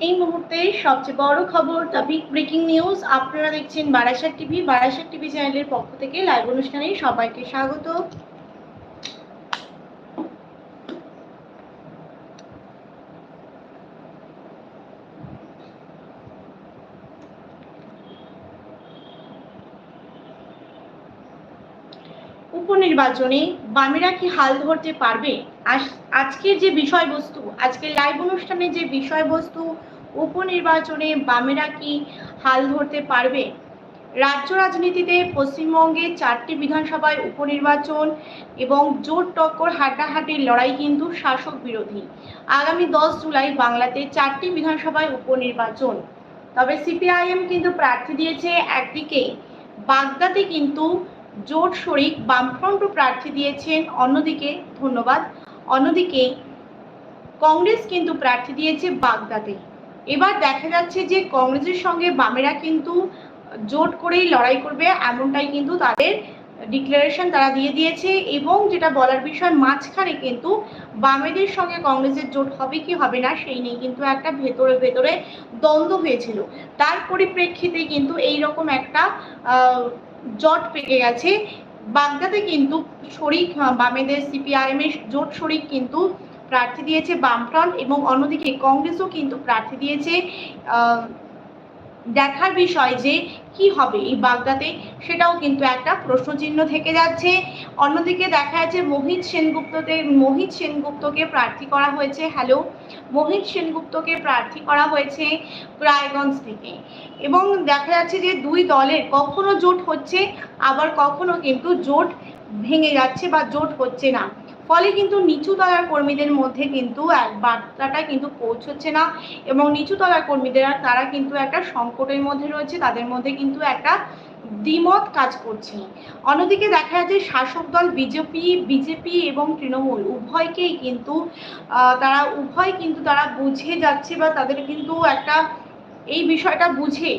এই মুহূর্তে সবচেয়ে বড় খবর দ্য বিগ ব্রেকিং নিউজ আপনারা দেখছেন বারাসাত টিভি। বারাসাত টিভি চ্যানেলের পক্ষ থেকে লাইভ অনুষ্ঠানে সবাইকে স্বাগত। উপনির্বাচনে বামেরা কি হাল ধরতে পারবে? আজকের যে বিষয়বস্তু, আজকের লাইভ অনুষ্ঠানে যে বিষয়বস্তু, উপনির্বাচনে বামেরা কি হাল ধরতে পারবে? রাজ্য রাজনীতিতে পশ্চিমবঙ্গে চারটি বিধানসভায় উপনির্বাচন এবং জোর টক্কর হাড্ডাহাড্ডির লড়াই কিন্তু শাসক বিরোধী। আগামী দশ জুলাই বাংলাতে চারটি বিধানসভায় উপনির্বাচন। তবে সিপিআইএম কিন্তু প্রার্থী দিয়েছে একদিকে। বাগদাতে কিন্তু জোট শরিক বামফ্রন্ট প্রার্থী দিয়েছেন, অন্যদিকে ধন্যবাদ। অন্যদিকে কংগ্রেস কিন্তু প্রার্থী দিয়েছে বাগদাতে এবার দেখা যাচ্ছে যে কংগ্রেসের সঙ্গে বামেরা কিন্তু জোট করেই লড়াই করবে, এমনটাই কিন্তু তাদের ডিক্লারেশন তারা দিয়ে দিয়েছে এবং যেটা বলার বিষয়, মাঝখানে কিন্তু বামেদের সঙ্গে কংগ্রেসের জোট হবে কি হবে না, সেই নিয়ে কিন্তু একটা ভেতরে ভেতরে দ্বন্দ্ব হয়েছিল। তার পরিপ্রেক্ষিতে কিন্তু এই রকম একটা জট পেকে গেছে। বাগদাতে কিন্তু শরিক বামেদের সিপিআইএম এর জোট শরিক কিন্তু প্রার্থী দিয়েছে বামফ্রন্ট এবং অন্যদিকে কংগ্রেসও কিন্তু প্রার্থী দিয়েছে দেখার বিষয় যে কি হবে এই বাগদাতে, সেটাও কিন্তু একটা প্রশ্নচিহ্ন থেকে যাচ্ছে। অন্যদিকে দেখা যাচ্ছে মোহিত সেনগুপ্ততে, মোহিত সেনগুপ্তকে প্রার্থী করা হয়েছে। হ্যালো মোহিত সেনগুপ্তকে প্রার্থী করা হয়েছে রায়গঞ্জ থেকে। এবং দেখা যাচ্ছে যে দুই দলের কখনো জোট হচ্ছে, আবার কখনো কিন্তু জোট ভেঙে যাচ্ছে বা জোট হচ্ছে না। ফলে কিন্তু নিচু তলার কর্মীদের মধ্যে কিন্তু এক বার্তাটা কিন্তু পৌঁছচ্ছে না এবং নিচু তলার কর্মীদের তারা কিন্তু একটা সংকটের মধ্যে রয়েছে, তাদের মধ্যে কিন্তু একটা দ্বিমত কাজ করছে। অন্যদিকে দেখা যাচ্ছে শাসক দল বিজেপি বিজেপি এবং তৃণমূল উভয়কেই কিন্তু তারা উভয় কিন্তু তারা বুঝে যাচ্ছে বা তাদের কিন্তু একটা এই বিষয়টা বুঝে।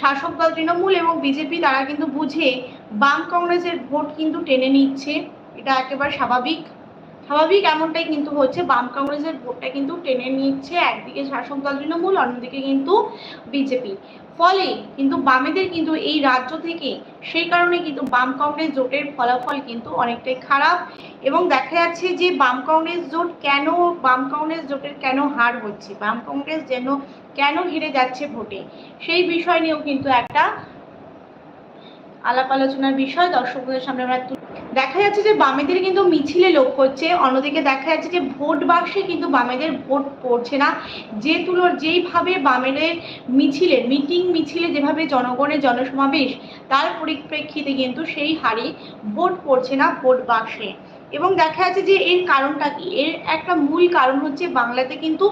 শাসক দল তৃণমূল এবং বিজেপি তারা কিন্তু বুঝে বাম কংগ্রেসের ভোট কিন্তু টেনে নিচ্ছে। এটা একেবারে স্বাভাবিক। স্বাভাবিক এমনটাই কিন্তু হচ্ছে, বাম কংগ্রেসের ভোটটা কিন্তু টেনে নিচ্ছে একদিকে শাসক দল তৃণমূল, অন্যদিকে কিন্তু বিজেপি। ফলে কিন্তু বামেদের কিন্তু এই রাজ্য থেকে সেই কারণে কিন্তু বাম কংগ্রেস জোটের ফলাফল কিন্তু অনেকটাই খারাপ এবং দেখা যাচ্ছে যে বাম কংগ্রেস জোট কেন, বাম কংগ্রেস জোটের কেন হার হচ্ছে? বাম কংগ্রেস যেন কেন হেরে যাচ্ছে ভোটে? সেই বিষয় নিয়েও কিন্তু একটা আলাপ আলোচনার বিষয়। দর্শকদের সামনে আমরা দেখা যাচ্ছে যে বামেদের কিন্তু মিছিলে লোক হচ্ছে, অন্যদিকে দেখা যাচ্ছে যে ভোট বাক্সে কিন্তু বামেদের ভোট পড়ছে না। যে তুলো যেইভাবে বামেদের মিছিলে, মিটিং মিছিলে যেভাবে জনগণের জনসমাবেশ, তার পরিপ্রেক্ষিতে কিন্তু সেই হারে ভোট পড়ছে না ভোট বাক্সে। এবং দেখা যাচ্ছে যে এর কারণটা কি? এর একটা মূল কারণ হচ্ছে বাংলাতে কিন্তু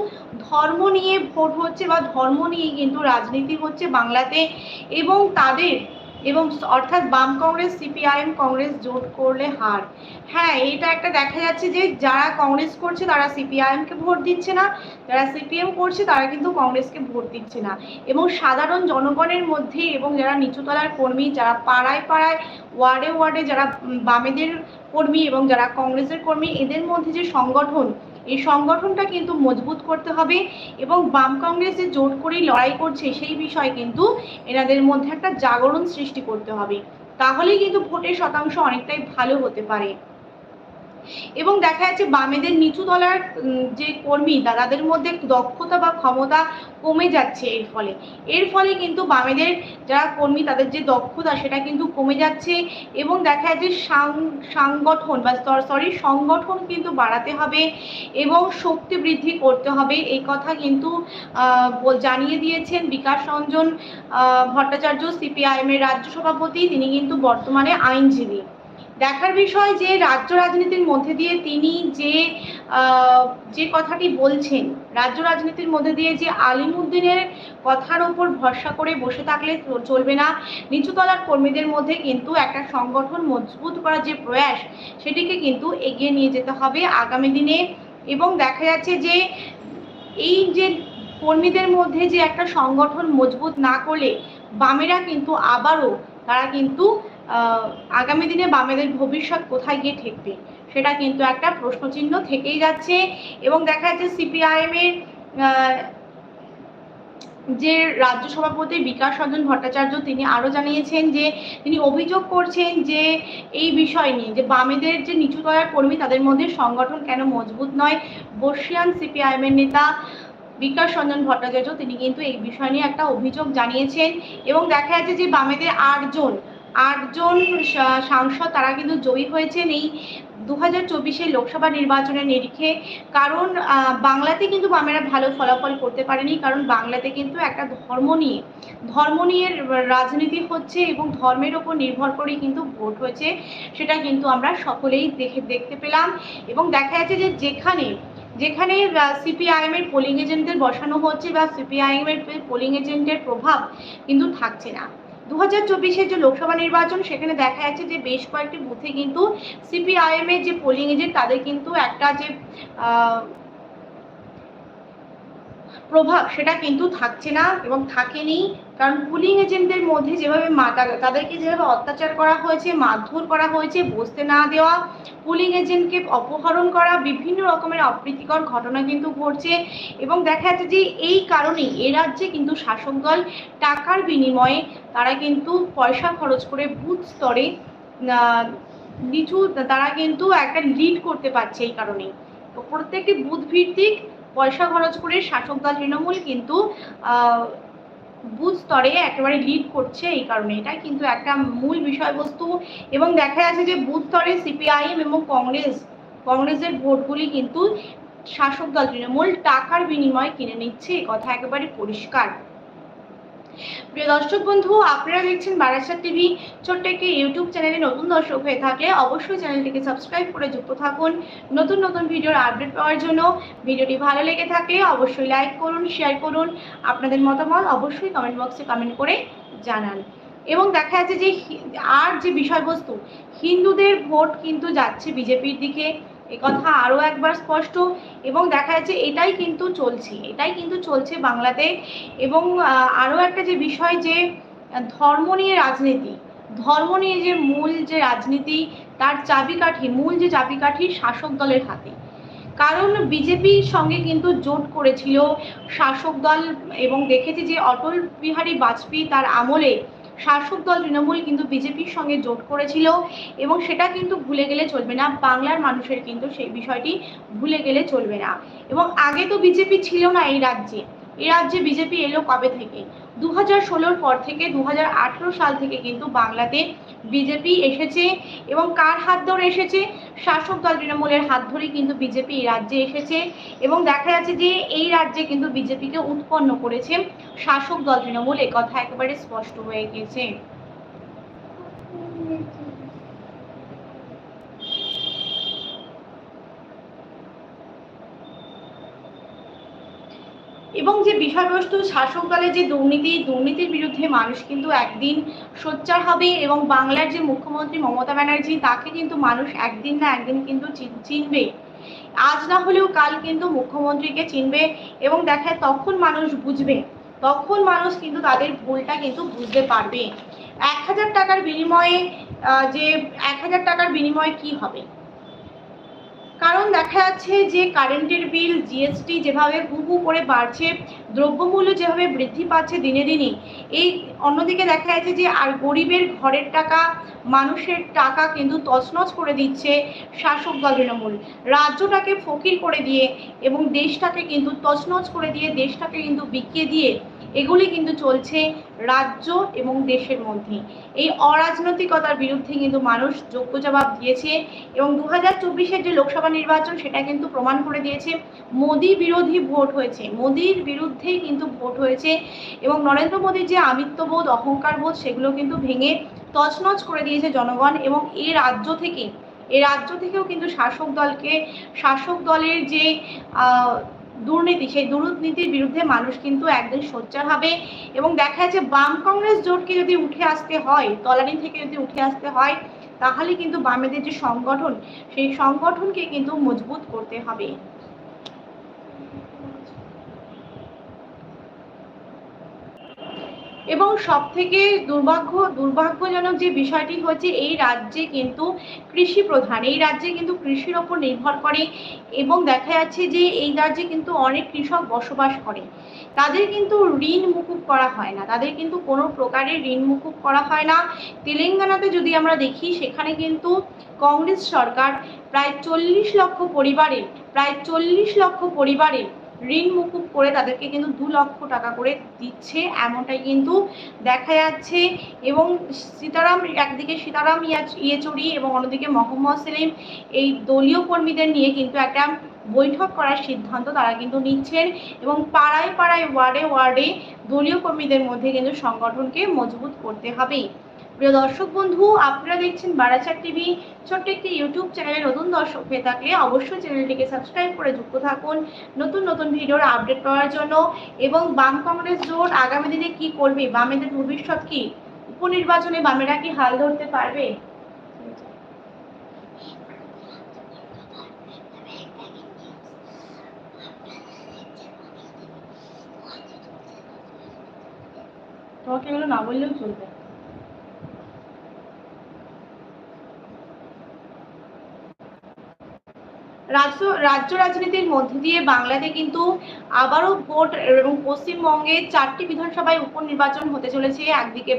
ধর্ম নিয়ে ভোট হচ্ছে বা ধর্ম নিয়ে কিন্তু রাজনীতি হচ্ছে বাংলাতে। এবং তাদের এবং অর্থাৎ বাম কংগ্রেস, সিপিআইএম কংগ্রেস জোট করলে হার। হ্যাঁ এটা একটা দেখা যাচ্ছে যে যারা কংগ্রেস করছে তারা সিপিআইএম কে ভোট দিচ্ছে না, যারা সিপিএম করছে তারা কিন্তু কংগ্রেসকে ভোট দিচ্ছে না। এবং সাধারণ জনগণের মধ্যে এবং যারা নিচুতলার কর্মী, যারা পাড়ায় পাড়ায়, ওয়ার্ডে ওয়ার্ডে যারা বামেদের কর্মী এবং যারা কংগ্রেসের কর্মী, এদের মধ্যে যে সংগঠন এই সংগঠনটা কিন্তু মজবুত করতে হবে এবং বাম কংগ্রেস যে জোট করেই লড়াই করছে সেই বিষয়ে কিন্তু এনাদের মধ্যে একটা জাগরণ সৃষ্টি করতে হবে। তাহলেই কিন্তু ভোটের শতাংশ অনেকটাই ভালো হতে পারে। এবং দেখা যাচ্ছে বামেদের নিচু তলার যে কর্মী, তাদের মধ্যে দক্ষতা বা ক্ষমতা কমে যাচ্ছে এর ফলে। এর ফলে কিন্তু বামেদের যারা কর্মী, তাদের যে দক্ষতা, সেটা কিন্তু কমে যাচ্ছে এবং দেখা যাচ্ছে সাংগঠন বা সরি সংগঠন কিন্তু বাড়াতে হবে এবং শক্তি বৃদ্ধি করতে হবে। এই কথা কিন্তু জানিয়ে দিয়েছেন বিকাশ রঞ্জন ভট্টাচার্য সিপিআইএম এর রাজ্য সভাপতি। তিনি কিন্তু বর্তমানে আইনজীবী। দেখার বিষয় যে রাজ্য রাজনীতির মধ্যে দিয়ে তিনি যে যে কথাটি বলছেন, রাজ্য রাজনীতির মধ্যে দিয়ে যে আলিমুদ্দিনের কথার উপর ভরসা করে বসে থাকলে চলবে না, নিচুতলার কর্মীদের মধ্যে কিন্তু একটা সংগঠন মজবুত করার যে প্রয়াস, সেটিকে কিন্তু এগিয়ে নিয়ে যেতে হবে আগামী দিনে। এবং দেখা যাচ্ছে যে, এই যে কর্মীদের মধ্যে যে একটা সংগঠন মজবুত না করলে বামেরা কিন্তু আবারও তারা কিন্তু আগামী দিনে বামেদের ভবিষ্যৎ কোথায় গিয়ে ঠেকবে, সেটা কিন্তু একটা প্রশ্নচিহ্ন থেকেই যাচ্ছে এবং দেখা যাচ্ছে সিপিআইএম এর যে রাজ্য সভাপতি বিকাশ রঞ্জন ভট্টাচার্য তিনি আরও জানিয়েছেন যে তিনি অভিযোগ করছেন যে এই বিষয় নিয়ে, যে বামেদের যে নিচুতলার কর্মী তাদের মধ্যে সংগঠন কেন মজবুত নয়, বর্ষিয়ান সিপিআইএমের নেতা বিকাশ রঞ্জন ভট্টাচার্য তিনি কিন্তু এই বিষয় নিয়ে একটা অভিযোগ জানিয়েছেন এবং দেখা যাচ্ছে যে বামেদের আটজন আটজন সাংসদ তারা কিন্তু জয়ী হয়েছেন এই দু হাজার লোকসভা নির্বাচনের নিরিখে। কারণ বাংলাতে কিন্তু বামেরা ভালো ফলাফল করতে পারেনি, কারণ বাংলাতে কিন্তু একটা ধর্ম নিয়ে ধর্ম নিয়ে রাজনীতি হচ্ছে এবং ধর্মের ওপর নির্ভর করেই কিন্তু ভোট হয়েছে, সেটা কিন্তু আমরা সকলেই দেখে, দেখতে পেলাম। এবং দেখা যাচ্ছে যে যেখানে যেখানে সিপিআইএম এর পোলিং এজেন্টদের বসানো হচ্ছে বা সিপিআইএম এর পোলিং এজেন্টের প্রভাব কিন্তু থাকছে না। দু হাজার যে লোকসভা নির্বাচন, সেখানে দেখা যাচ্ছে যে বেশ কয়েকটি বুথে কিন্তু সিপিআইএম এর যে পোলিং এজেন্ট তাদের কিন্তু একটা যে প্রভাব সেটা কিন্তু থাকছে না এবং থাকেনি। কারণ পুলিং এজেন্টদের মধ্যে যেভাবে তাদেরকে যেভাবে অত্যাচার করা হয়েছে, মারধর করা হয়েছে, বসতে না দেওয়া, পুলিং এজেন্টকে অপহরণ করা, বিভিন্ন রকমের অপ্রীতিকর ঘটনা কিন্তু ঘটছে এবং দেখা যাচ্ছে যে এই কারণেই এ রাজ্যে কিন্তু শাসক দল টাকার বিনিময়ে তারা কিন্তু পয়সা খরচ করে বুথ স্তরে নিচু, তারা কিন্তু একটা লিড করতে পারছে এই কারণেই। তো প্রত্যেকটি বুথ ভিত্তিক পয়সা খরচ করে শাসক দল তৃণমূল কিন্তু বুথ স্তরে একেবারে লিড করছে এই কারণে। এটা কিন্তু একটা মূল বিষয়বস্তু। এবং দেখা যাচ্ছে যে বুথ স্তরে সিপিআইএম এবং কংগ্রেস, কংগ্রেসের ভোটগুলি কিন্তু শাসক দল তৃণমূল টাকার বিনিময়ে কিনে নিচ্ছে। এ কথা একেবারে পরিষ্কার। প্রিয় দর্শক বন্ধু, আপনারা দেখছেন বারাসাত টিভি। ছোট্ট একটি ইউটিউব চ্যানেলে নতুন দর্শক হয়ে থাকলে অবশ্যই চ্যানেলটিকে সাবস্ক্রাইব করে যুক্ত থাকুন নতুন নতুন ভিডিওর আপডেট পাওয়ার জন্য। ভিডিওটি ভালো লেগে থাকলে অবশ্যই লাইক করুন, শেয়ার করুন। আপনাদের মতামত অবশ্যই কমেন্ট বক্সে কমেন্ট করে জানান। এবং দেখা যাচ্ছে যে, আর যে বিষয়বস্তু, হিন্দুদের ভোট কিন্তু যাচ্ছে বিজেপির দিকে। কথা আরও একবার স্পষ্ট এবং দেখা যাচ্ছে এটাই কিন্তু চলছে, এটাই কিন্তু চলছে বাংলাতে এবং আরও একটা যে বিষয় যে, ধর্ম নিয়ে রাজনীতি, ধর্ম নিয়ে যে মূল যে রাজনীতি, তার চাবিকাঠি, মূল যে চাবিকাঠি শাসক দলের হাতে। কারণ বিজেপির সঙ্গে কিন্তু জোট করেছিল শাসক দল এবং দেখেছি যে অটল বিহারী বাজপেয়ী তার আমলে শাসক দল তৃণমূল কিন্তু বিজেপির সঙ্গে জোট করেছিল এবং সেটা কিন্তু ভুলে গেলে চলবে না। বাংলার মানুষের কিন্তু সেই বিষয়টি ভুলে গেলে চলবে না। এবং আগে তো বিজেপি ছিল না এই রাজ্যে। এই রাজ্যে বিজেপি এলো কবে থেকে? দু হাজার ষোলোর পর থেকে দু হাজার আঠেরো সাল থেকে কিন্তু বাংলাতে বিজেপি এসেছে এবং কার হাত ধরে এসেছে? শাসক দল তৃণমূলের হাত ধরেই কিন্তু বিজেপি এই রাজ্যে এসেছে এবং দেখা যাচ্ছে যে এই রাজ্যে কিন্তু বিজেপিকে উৎপন্ন করেছে শাসক দল তৃণমূল। কথা একেবারে স্পষ্ট হয়ে গিয়েছে এবং যে বিষয়বস্তু শাসক দলের যে দুর্নীতি, দুর্নীতির বিরুদ্ধে মানুষ কিন্তু একদিন সোচ্চার হবে এবং বাংলার যে মুখ্যমন্ত্রী মমতা ব্যানার্জি, তাকে কিন্তু মানুষ একদিন না একদিন কিন্তু চিনবে। আজ না হলেও কাল কিন্তু মুখ্যমন্ত্রীকে চিনবে এবং দেখায় তখন মানুষ বুঝবে, তখন মানুষ কিন্তু তাদের ভুলটা কিন্তু বুঝতে পারবে। এক হাজার টাকার বিনিময়ে যে এক হাজার টাকার বিনিময়ে কি হবে? কারণ দেখা যাচ্ছে যে কারেন্টের বিল জিএসটি যেভাবে হু হু করে বাড়ছে, দ্রব্যমূল্য যেভাবে বৃদ্ধি পাচ্ছে দিনে দিনে, এই অন্যদিকে দেখা যাচ্ছে যে আর গরিবের ঘরের টাকা, মানুষের টাকা কিন্তু তছনছ করে দিচ্ছে শাসক দল তৃণমূল। রাজ্যটাকে ফকির করে দিয়ে এবং দেশটাকে কিন্তু তছনছ করে দিয়ে, দেশটাকে কিন্তু বিকিয়ে দিয়ে এগুলি কিন্তু চলছে রাজ্য এবং দেশের মধ্যে। এই অরাজনৈতিকতার বিরুদ্ধে কিন্তু মানুষ যোগ্য জবাব দিয়েছে এবং দু হাজার যে লোকসভা নির্বাচন সেটা কিন্তু প্রমাণ করে দিয়েছে, মোদি বিরোধী ভোট হয়েছে। মোদির বিরুদ্ধেই কিন্তু ভোট হয়েছে এবং নরেন্দ্র মোদীর যে আমিত্ববোধ, অহংকারবোধ সেগুলো কিন্তু ভেঙে তছনছ করে দিয়েছে জনগণ এবং এই রাজ্য থেকে এই রাজ্য থেকেও কিন্তু শাসক দলকে, শাসক দলের যে দুর্নীতি। সেই দুর্নীতির বিরুদ্ধে মানুষ কিন্তু একদিন সোচ্চার হবে এবং দেখা যাচ্ছে বাম কংগ্রেস জোটকে যদি উঠে আসতে হয়, তলানি থেকে যদি উঠে আসতে হয়, তাহলে কিন্তু বামেদের যে সংগঠন, সেই সংগঠনকে কিন্তু মজবুত করতে হবে। এবং সব থেকে দুর্ভাগ্য, দুর্ভাগ্যজনক যে বিষয়টি হচ্ছে এই রাজ্যে কিন্তু কৃষি প্রধান, এই রাজ্যে কিন্তু কৃষির ওপর নির্ভর করে এবং দেখা যাচ্ছে যে এই রাজ্যে কিন্তু অনেক কৃষক বসবাস করে। তাদের কিন্তু ঋণ মুকুব করা হয় না, তাদের কিন্তু কোনো প্রকারের ঋণ মুকুব করা হয় না। তেলেঙ্গানাতে যদি আমরা দেখি, সেখানে কিন্তু কংগ্রেস সরকার প্রায় চল্লিশ লক্ষ পরিবারের, প্রায় চল্লিশ লক্ষ পরিবারের ঋণ মুকুব করে তাদেরকে কিন্তু দু লক্ষ টাকা করে দিচ্ছে, এমনটাই কিন্তু দেখা যাচ্ছে। এবং সীতারাম একদিকে সীতারাম ইয়েচুরি এবং অন্যদিকে মোহাম্মদ সেলিম এই দলীয় কর্মীদের নিয়ে কিন্তু একটা বৈঠক করার সিদ্ধান্ত তারা কিন্তু নিচ্ছেন এবং পাড়ায় পাড়ায় ওয়ার্ডে ওয়ার্ডে দলীয় কর্মীদের মধ্যে কিন্তু সংগঠনকে মজবুত করতে হবে প্রিয় দর্শক বন্ধু, আপনারা দেখছেন বারাচার টিভি। ছোট্ট একটি ইউটিউব চ্যানেলে নতুন দর্শক হয়ে থাকলে অবশ্যই চ্যানেলটিকে সাবস্ক্রাইব করে যুক্ত থাকুন নতুন নতুন ভিডিওর আপডেট পাওয়ার জন্য। এবং বাম কংগ্রেস জোট আগামী দিনে কি করবে? বামেদের ভবিষ্যৎ কি? উপনির্বাচনে বামেরা কি হাল ধরতে পারবে? তোমাকে এগুলো না বললেও চলবে। রাজ্য রাজ্য রাজনীতির মধ্যে দিয়ে বাংলাতে কিন্তু আবারও ভোট এবং পশ্চিমবঙ্গে চারটি বিধানসভায় উপনির্বাচন হতে চলেছে। একদিকে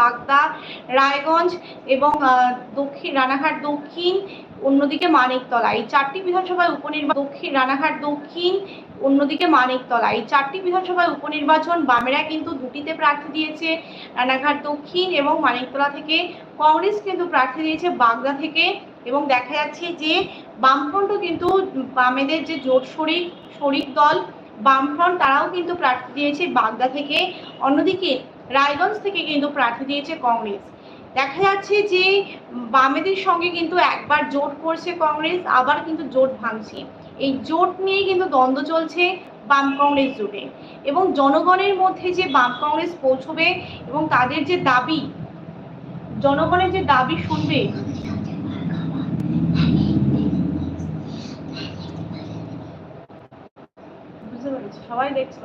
বাগদা, রায়গঞ্জ এবং দক্ষিণ রানাঘাট দক্ষিণ, অন্যদিকে মানিকতলা। এই চারটি বিধানসভায় উপনির্বাচন দক্ষিণ রানাঘাট দক্ষিণ, অন্যদিকে মানিকতলা। এই চারটি বিধানসভায় উপনির্বাচন বামেরা কিন্তু দুটিতে প্রার্থী দিয়েছে, রানাঘাট দক্ষিণ এবং মানিকতলা থেকে। কংগ্রেস কিন্তু প্রার্থী দিয়েছে বাগদা থেকে। এবং দেখা যাচ্ছে যে বামফ্রন্টও কিন্তু বামেদের যে জোট শরিক শরিক দল, বামফ্রন্ট তারাও কিন্তু প্রার্থী দিয়েছে বাগদা থেকে। অন্যদিকে রায়গঞ্জ থেকে কিন্তু প্রার্থী দিয়েছে কংগ্রেস। দেখা যাচ্ছে যে বামেদের সঙ্গে কিন্তু একবার জোট করছে কংগ্রেস, আবার কিন্তু জোট ভাঙছে। এই জোট নিয়েই কিন্তু দ্বন্দ্ব চলছে বাম কংগ্রেস জোটে। এবং জনগণের মধ্যে যে বাম কংগ্রেস পৌঁছবে এবং তাদের যে দাবি, জনগণের যে দাবি শুনবে বুঝতে পেরেছি সবাই দেখছে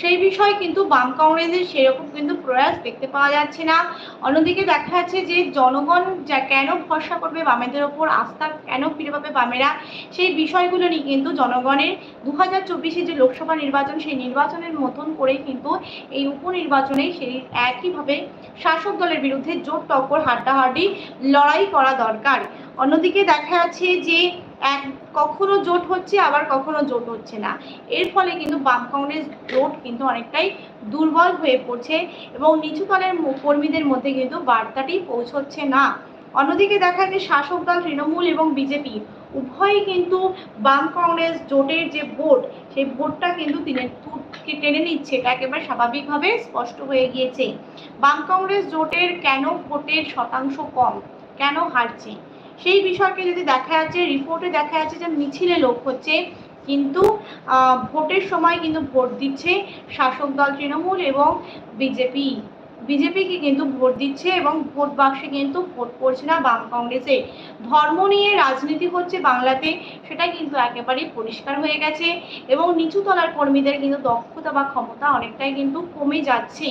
সেই বিষয়ে কিন্তু বাম কংগ্রেসের সেরকম কিন্তু প্রয়াস দেখতে পাওয়া যাচ্ছে না। অন্যদিকে দেখা যাচ্ছে যে জনগণ যা কেন ভরসা করবে বামেদের ওপর, আস্থা কেন ফিরে পাবে বামেরা, সেই বিষয়গুলো নিয়ে কিন্তু জনগণের দু হাজার চব্বিশে যে লোকসভা নির্বাচন, সেই নির্বাচনের মতন করে কিন্তু এই উপনির্বাচনে সেই একইভাবে শাসক দলের বিরুদ্ধে জোট টক্কর, হাড্ডাহাড্ডি লড়াই করা দরকার। অন্যদিকে দেখা যাচ্ছে যে এক, কখনো জোট হচ্ছে, আবার কখনো জোট হচ্ছে না। এর ফলে কিন্তু বাম কংগ্রেস জোট কিন্তু অনেকটাই দুর্বল হয়ে পড়ছে এবং নিচু তলের কর্মীদের মধ্যে কিন্তু বার্তাটি পৌঁছচ্ছে না। অন্যদিকে দেখা যায় শাসক দল তৃণমূল এবং বিজেপি উভয়ই কিন্তু বাম কংগ্রেস জোটের যে ভোট, সেই ভোটটা কিন্তু তিনি টেনে নিচ্ছে এটা একেবারে স্বাভাবিকভাবে স্পষ্ট হয়ে গিয়েছে। বাম কংগ্রেস জোটের কেন ভোটের শতাংশ কম? কেন হারছে? সেই বিষয়কে যদি দেখা যাচ্ছে রিপোর্টে দেখা যাচ্ছে যে মিছিলে লোক হচ্ছে, কিন্তু ভোটের সময় কিন্তু ভোট দিচ্ছে শাসক দল তৃণমূল এবং বিজেপি। বিজেপিকে কিন্তু ভোট দিচ্ছে এবং ভোট বাক্সে কিন্তু ভোট পড়ছে না বাম কংগ্রেসে। ধর্ম নিয়ে রাজনীতি হচ্ছে বাংলাতে, সেটা কিন্তু একেবারেই পরিষ্কার হয়ে গেছে এবং নিচু তলার কর্মীদের কিন্তু দক্ষতা বা ক্ষমতা অনেকটাই কিন্তু কমে যাচ্ছে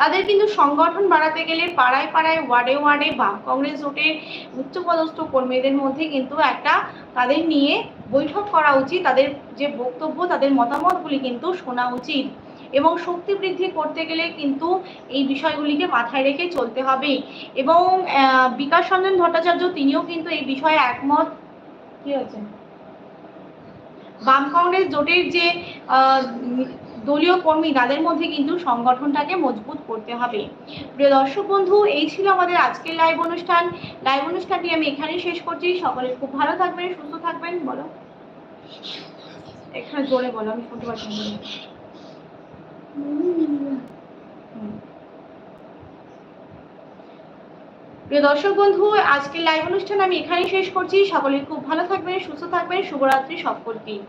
তাদের কিন্তু সংগঠন বাড়াতে গেলে পাড়ায় পাড়ায়, ওয়ার্ডে ওয়ার্ডে বাম কংগ্রেস জোটের উচ্চপদস্থ কর্মীদের মধ্যে কিন্তু একটা তাদের নিয়ে বৈঠক করা উচিত। তাদের যে বক্তব্য, তাদের মতামতগুলি কিন্তু শোনা উচিত। এবং শক্তি বৃদ্ধি করতে গেলে কিন্তু এই বিষয়গুলিকে মাথায় রেখে চলতে হবে। এবং বিকাশ রঞ্জন ভট্টাচার্য তিনিও কিন্তু এই বিষয়ে একমত। কি হয়েছে? বাম কংগ্রেস জোটের যে দলীয় কর্মী তাদের মধ্যে কিন্তু সংগঠনটাকে মজবুত করতে হবে। প্রিয় দর্শক বন্ধু, এই ছিল আমাদের আজকের লাইভ অনুষ্ঠান। লাইভ অনুষ্ঠানটি আমি এখানেই শেষ করছি। সকলে খুব ভালো থাকবেন, সুস্থ থাকবেন, বলো। এখানে জোরে বলো, আমি শুনতে পাচ্ছি প্রিয় দর্শক বন্ধু, আজকের লাইভ অনুষ্ঠান আমি এখানেই শেষ করছি। সকলে খুব ভালো থাকবেন, সুস্থ থাকবেন। শুভরাত্রি সকলকেই